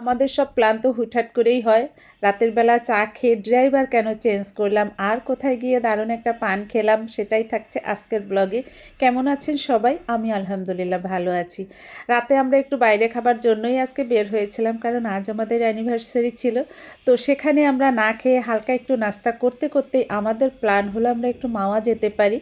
আমাদের সব প্ল্যান তো হুটহাট করেই হয়। রাতের বেলা চা খেয়ে ড্রাইভার কেন চেঞ্জ করলাম? আর কোথায় গিয়ে দারুণ একটা পান খেলাম? সেটাই থাকছে আজকের ব্লগে কেমন আছেন সবাই? আমি আলহামদুলিল্লাহ ভালো আছি। রাতে আমরা একটু বাইরে খাবার জন্যই আজকে বের হয়েছিলাম, কারণ আজ আমাদের অ্যানিভার্সারি ছিল। তো সেখানে আমরা না খেয়ে হালকা একটু নাস্তা করতে করতে আমাদের প্ল্যান হলো আমরা একটু মাওয়া যেতে পারি।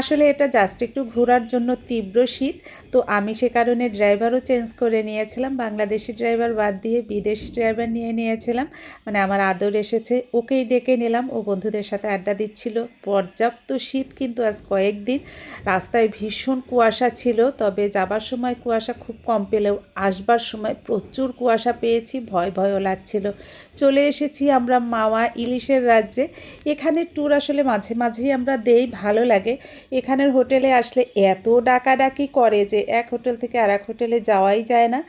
আসলে এটা জাস্ট একটু ঘোরার জন্য তীব্র শীত। তো আমি সে কারণে ড্রাইভারও চেঞ্জ করে নিয়েছিলাম। বাংলাদেশি ড্রাইভার বাদ দিয়ে বিদেশি ড্রাইভার নিয়ে নিয়েছিলাম। মানে আমার আদর এসেছে। ওকেই ডেকে নিলাম। ও বন্ধুদের সাথে আড্ডা দিচ্ছিল। পর্যাপ্ত শীত কিন্তু আজ কয়েকদিন। রাস্তায় ভীষণ কুয়াশা ছিল। তবে যাবার সময় কুয়াশা খুব কম পেলেও আসবার সময় প্রচুর কুয়াশা পেয়েছি। ভয় ভয়ও লাগছিল। চলে এসেছি আমরা মাওয়া ইলিশের রাজ্যে। এখানে ট্যুর আসলে মাঝে মাঝেই আমরা দেই। ভালো লাগে। এখানের হোটেলে আসলে এত ডাকাডাকি করে যে এক হোটেল থেকে আর এক হোটেলে যাওয়াই যায় না।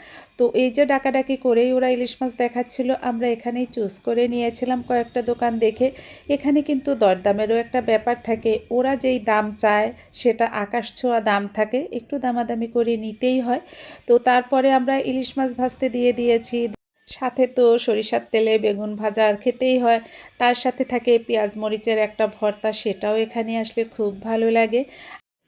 তো এই যে ডাকাডাকি করেই ওরা ইলিশ মাছ দেখাচ্ছিল, আমরা এখানেই চুজ করে নিয়েছিলাম কয়েকটা দোকান দেখে। এখানে কিন্তু দরদামেরও একটা ব্যাপার থাকে, ওরা যেই দাম চায় সেটা আকাশ ছোঁয়া দাম থাকে, একটু দামাদামি করে নিতেই হয়। তো তারপরে আমরা ইলিশ মাছ ভাজতে দিয়ে দিয়েছি, সাথে তো সরিষার তেলে বেগুন ভাজা আর খেতেই হয়, তার সাথে থাকে পেঁয়াজ মরিচের একটা ভর্তা, সেটাও এখানে আসলে খুব ভালো লাগে।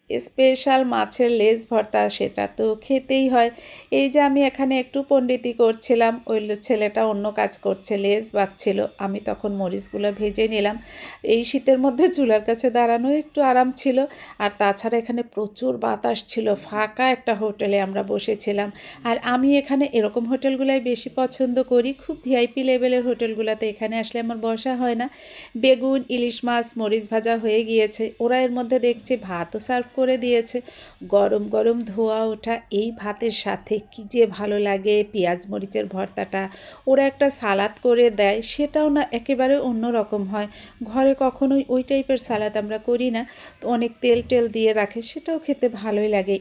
স্পেশাল মাছের লেজ ভর্তা সেটা তো খেতেই হয়। এই যে আমি এখানে একটু পণ্ডিতি করছিলাম, ওই ছেলেটা অন্য কাজ করছে, লেজ বাচ্ছিল আমি তখন মরিচগুলো ভেজে নিলাম। এই শীতের মধ্যে চুলার কাছে দাঁড়ানো একটু আরাম ছিল। আর তাছাড়া এখানে প্রচুর বাতাস ছিল, ফাঁকা একটা হোটেলে আমরা বসেছিলাম। আর আমি এখানে এরকম হোটেলগুলাই বেশি পছন্দ করি। খুব ভিআইপি লেভেলের হোটেলগুলোতে এখানে আসলে আমার বসা হয় না। বেগুন, ইলিশ মাছ, মরিচ ভাজা হয়ে গিয়েছে। ওরা এর মধ্যে দেখছে ভাতও সার্ভ করে দিয়েছে। গরম গরম ধোয়া ওঠা এই ভাতের সাথে কি যে ভালো লাগে, পেঁয়াজ মরিচের ভর্তাটা। ওরা একটা সালাদ করে দেয়, সেটাও না একেবারে অন্য রকম হয়। ঘরে কখনোই ওই টাইপের সালাদ আমরা করি না। অনেক তেল টেল দিয়ে রাখে, সেটাও খেতে ভালোই লাগে।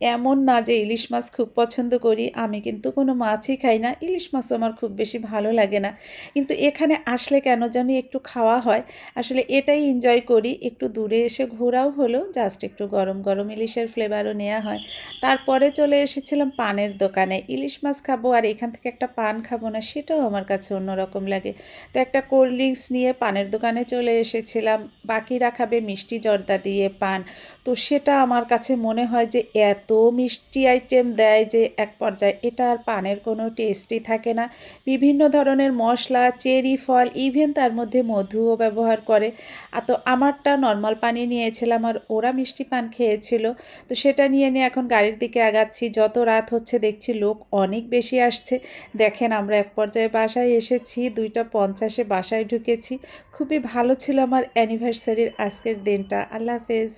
এমন না যে ইলিশ মাছ খুব পছন্দ করি, আমি কিন্তু কোনো মাছই খাই না। ইলিশ মাছও আমার খুব বেশি ভালো লাগে না। কিন্তু এখানে আসলে কেন জানি একটু খাওয়া হয়। আসলে এটাই এনজয় করি, একটু দূরে এসে ঘোরাও হলো জাস্ট একটু গরম গরম ইলিশের ফ্লেভারও নেওয়া হয়। তারপরে চলে এসেছিলাম পানের দোকানে। ইলিশ মাছ খাব আর এখান থেকে একটা পান খাব না, সেটাও আমার কাছে অন্যরকম লাগে। তো একটা কোল্ড ড্রিঙ্কস নিয়ে পানের দোকানে চলে এসেছিলাম। বাকিরা খাবে মিষ্টি জর্দা দিয়ে পান। তো সেটা আমার কাছে মনে হয় যে এত এত মিষ্টি আইটেম দেয় যে এক পর্যায়ে এটা আর পানের কোনো টেস্টই থাকে না। বিভিন্ন ধরনের মশলা, চেরি ফল ইভেন তার মধ্যে মধুও ব্যবহার করে। আর তো আমারটা নর্মাল পানি নিয়েছিলাম আর ওরা মিষ্টি পান খেয়েছিল। তো সেটা নিয়ে নিয়ে এখন গাড়ির দিকে আগাচ্ছি। যত রাত হচ্ছে দেখছি লোক অনেক বেশি আসছে। দেখেন আমরা এক পর্যায়ে বাসায় এসেছি, দুইটা পঞ্চাশে বাসায় ঢুকেছি। খুবই ভালো ছিল আমার অ্যানিভার্সারির আজকের দিনটা। আল্লাহ হাফেজ।